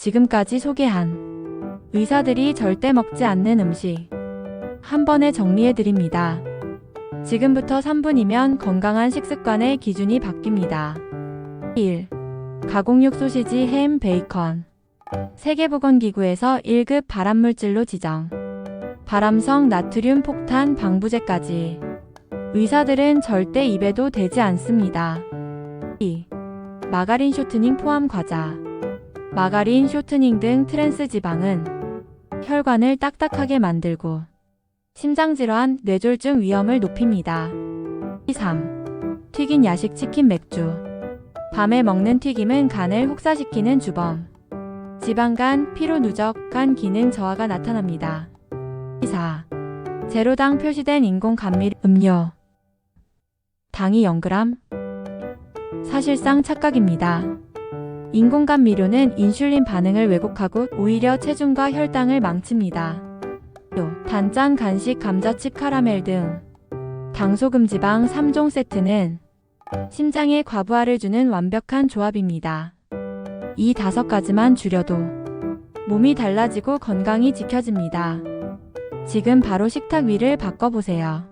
지금까지 소개한 의사들이 절대 먹지 않는 음식 한 번에 정리해 드립니다. 지금부터 3분이면 건강한 식습관의 기준이 바뀝니다. 1. 가공육 소시지, 햄, 베이컨. 세계보건기구에서 1급 발암물질로 지정. 발암성 나트륨 폭탄 방부제까지. 의사들은 절대 입에도 대지 않습니다. 2. 마가린 쇼트닝 포함 과자. 마가린, 쇼트닝 등 트랜스 지방은 혈관을 딱딱하게 만들고 심장질환, 뇌졸중 위험을 높입니다. 3. 튀긴 야식 치킨 맥주. 밤에 먹는 튀김은 간을 혹사시키는 주범. 지방간, 피로 누적, 간 기능 저하가 나타납니다. 4. 제로당 표시된 인공 감미 음료. 당이 0g. 사실상 착각입니다. 인공 감미료는 인슐린 반응을 왜곡하고 오히려 체중과 혈당을 망칩니다. 단짠 간식 감자칩 카라멜 등 당소금 지방 3종 세트는 심장에 과부하를 주는 완벽한 조합입니다. 이 다섯 가지만 줄여도 몸이 달라지고 건강이 지켜집니다. 지금 바로 식탁 위를 바꿔보세요.